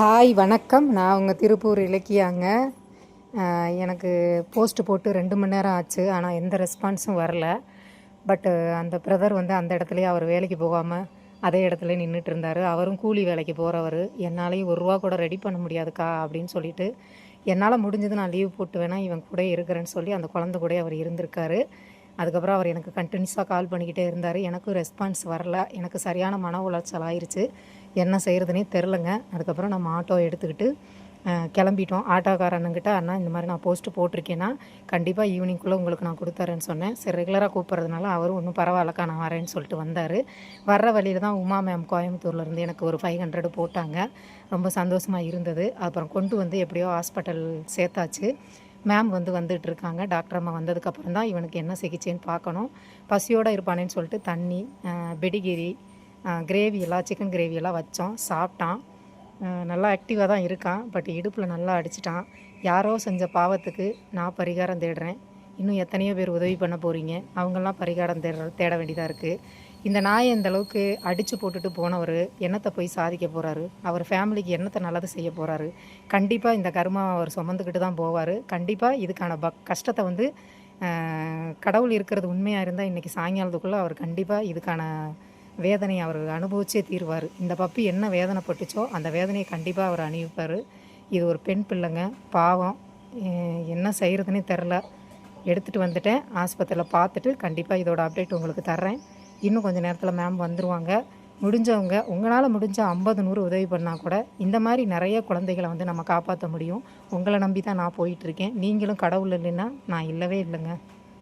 Hi வணக்கம். நான் உங்கள் திருப்பூர் இலக்கியாங்க. எனக்கு போஸ்ட் போட்டு ரெண்டு மணி நேரம் ஆச்சு. ஆனால் எந்த ரெஸ்பான்ஸும் வரல. பட்டு அந்த பிரதர் வந்து அந்த இடத்துலையே அவர் வேலைக்கு போகாமல் அதே இடத்துல நின்றுட்டு இருந்தார். அவரும் கூலி வேலைக்கு போகிறவர் என்னாலையும் ஒரு ரூபா கூட ரெடி பண்ண முடியாதுக்கா அப்படின்னு சொல்லிட்டு என்னால் முடிஞ்சது நான் லீவ் போட்டு வேணால் இவன் கூட இருக்கிறேன்னு சொல்லி அந்த குழந்த கூட அவர் இருந்திருக்காரு. அதுக்கப்புறம் அவர் எனக்கு கண்டினியூஸாக கால் பண்ணிக்கிட்டே இருந்தார். எனக்கும் ரெஸ்பான்ஸ் வரல. எனக்கு சரியான மன உளைச்சல் ஆயிடுச்சு என்ன செய்கிறதுனே தெரிலங்க அதுக்கப்புறம் நம்ம ஆட்டோ எடுத்துக்கிட்டு கிளம்பிட்டோம். ஆட்டோக்காரனுங்கிட்ட அண்ணா இந்த மாதிரி நான் போஸ்ட்டு போட்டிருக்கேன்னா கண்டிப்பாக ஈவினிங்குள்ளே உங்களுக்கு நான் கொடுத்துறேன்னு சொன்னேன். சரி ரெகுலராக கூப்பிட்றதுனால அவரும் ஒன்றும் பரவாயில்லக்கா நான் வரேன்னு சொல்லிட்டு வந்தார். வர்ற வழியில் தான் உமா மேம் கோயம்புத்தூர்லேருந்து எனக்கு ஒரு ஃபைவ் ஹண்ட்ரட் போட்டாங்க. ரொம்ப சந்தோஷமாக இருந்தது. அப்புறம் கொண்டு வந்து எப்படியோ ஹாஸ்பிட்டல் சேர்த்தாச்சு. மேம் வந்து வந்துட்டு இருக்காங்க. டாக்டர் அம்மா வந்ததுக்கப்புறம் தான் இவனுக்கு என்ன சிகிச்சைன்னு பார்க்கணும். பசியோடு இருப்பானேன்னு சொல்லிட்டு தண்ணி பெடிகிரி கிரேவி எல்லாம் சிக்கன் கிரேவியெல்லாம் வச்சோம் சாப்பிட்டான். நல்லா ஆக்டிவாக தான் இருக்கான் பட் இடுப்பில் நல்லா அடிச்சிட்டான். யாரோ செஞ்ச பாவத்துக்கு நான் பரிகாரம் தேடுறேன். இன்னும் எத்தனையோ பேர் உதவி பண்ண போகிறீங்க அவங்கெல்லாம் பரிகாரம் தேட தேட வேண்டியதாக இருக்குது இந்த நாயை இந்த அளவுக்கு அடித்து போட்டுட்டு போனவர் என்னத்தை போய் சாதிக்க போகிறாரு அவர் ஃபேமிலிக்கு என்னத்தை நல்லது செய்ய போகிறாரு கண்டிப்பாக இந்த கர்மா அவர் சுமந்துக்கிட்டு தான் போவார். கண்டிப்பாக இதுக்கான பக் கஷ்டத்தை வந்து கடவுள் இருக்கிறது உண்மையாக இருந்தால் இன்றைக்கி சாயங்காலத்துக்குள்ளே அவர் கண்டிப்பாக இதுக்கான வேதனையை அவர் அனுபவிச்சே தீர்வார். இந்த பப்பி என்ன வேதனை பட்டுச்சோ அந்த வேதனையை கண்டிப்பாக அவர் அணிவிப்பார். இது ஒரு பெண் பிள்ளைங்க. பாவம். என்ன செய்கிறதுனே தெரில எடுத்துகிட்டு வந்துட்டேன். ஆஸ்பத்திரியில் பார்த்துட்டு கண்டிப்பாக இதோட அப்டேட் உங்களுக்கு தர்றேன். இன்னும் கொஞ்சம் நேரத்தில் மேம் வந்துடுவாங்க முடிஞ்சவங்க உங்களால் முடிஞ்ச ஐம்பது நூறு உதவி பண்ணால் கூட இந்த மாதிரி நிறைய குழந்தைகளை வந்து நம்ம காப்பாற்ற முடியும். உங்களை நம்பி தான் நான் போயிட்டுருக்கேன் நீங்களும் கடவுள் இல்லைன்னா நான் இல்லவே இல்லைங்க.